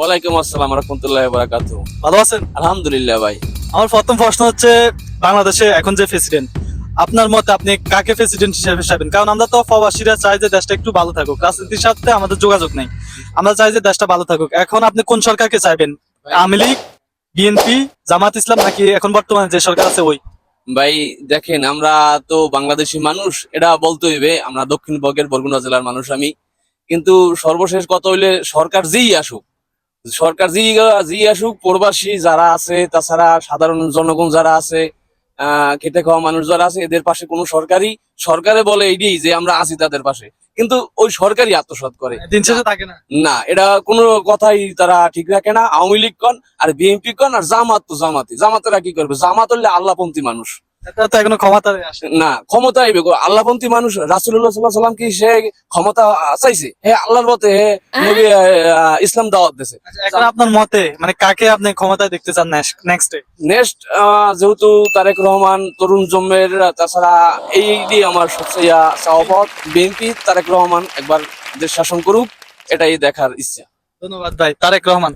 ওয়ালাইকুম আসসালাম রহমতুল্লাহ বারাকাত ভালো আছেন? আলহামদুলিল্লাহ ভাই। আমার প্রথম প্রশ্ন হচ্ছে বাংলাদেশে এখন যে প্রেসিডেন্ট আপনার মতে আপনি কাকে প্রেসিডেন্ট হিসেবে চাইবেন কারণ আমরা তো প্রবাসীরা চাই যে দেশটা একটু ভালো থাকুক। রাজনীতির সাথে আমাদের যোগাযোগ নেই। আমরা চাই যে দেশটা ভালো থাকুক। এখন আপনি কোন সরকারকে চাইবেন? আওয়ামী লীগ বিএনপি জামাত ইসলাম নাকি এখন বর্তমানে যে সরকার আছে ওই? ভাই দেখেন আমরা তো বাংলাদেশি মানুষ এটা বলতে হইবে আমরা দক্ষিণবঙ্গের বরগুনা জেলার মানুষ আমি। কিন্তু সর্বশেষ কথা হইলে সরকার যেই আসুক সরকার যেই জি আসুক প্রবাসী যারা আছে তাছাড়া সাধারণ জনগণ যারা আছে আহ খেটে খাওয়া মানুষ যারা আছে এদের পাশে কোনো সরকারি সরকারে বলে এইটাই যে আমরা আছি তাদের পাশে। কিন্তু ওই সরকারই আত্মসাৎ করে। দিন শেষে থাকে না। না এটা কোনো কথাই তারা ঠিক রাখে না। আওয়ামী লীগ কন আর বিএনপি কন আর জামাত তো জামাতি জামাতেরা কি করবে? জামাত হলে আল্লাহপন্থী মানুষ। এটা তো এখনও ক্ষমতায় আসে না ক্ষমতা আইবে আল্লাহপন্থী মানুষ রাসুল্লাহ সাল্লাহ সাল্লাম কি সে ক্ষমতা চাইছে? হে আল্লাহর মতে হে নবী, ইসলাম দাওয়াত দিছে। আচ্ছা, এখন আপনার মতে মানে কাকে আপনি ক্ষমতায় দেখতে চান নেক্সট নেক্সট যেহেতু তারেক রহমান তরুণ জম্মের তাছাড়া এই দিয়ে আমার সবচেয়ে বিএনপি তারেক রহমান একবার দেশ শাসন করুক এটাই দেখার ইচ্ছা। ধন্যবাদ ভাই তারেক রহমান।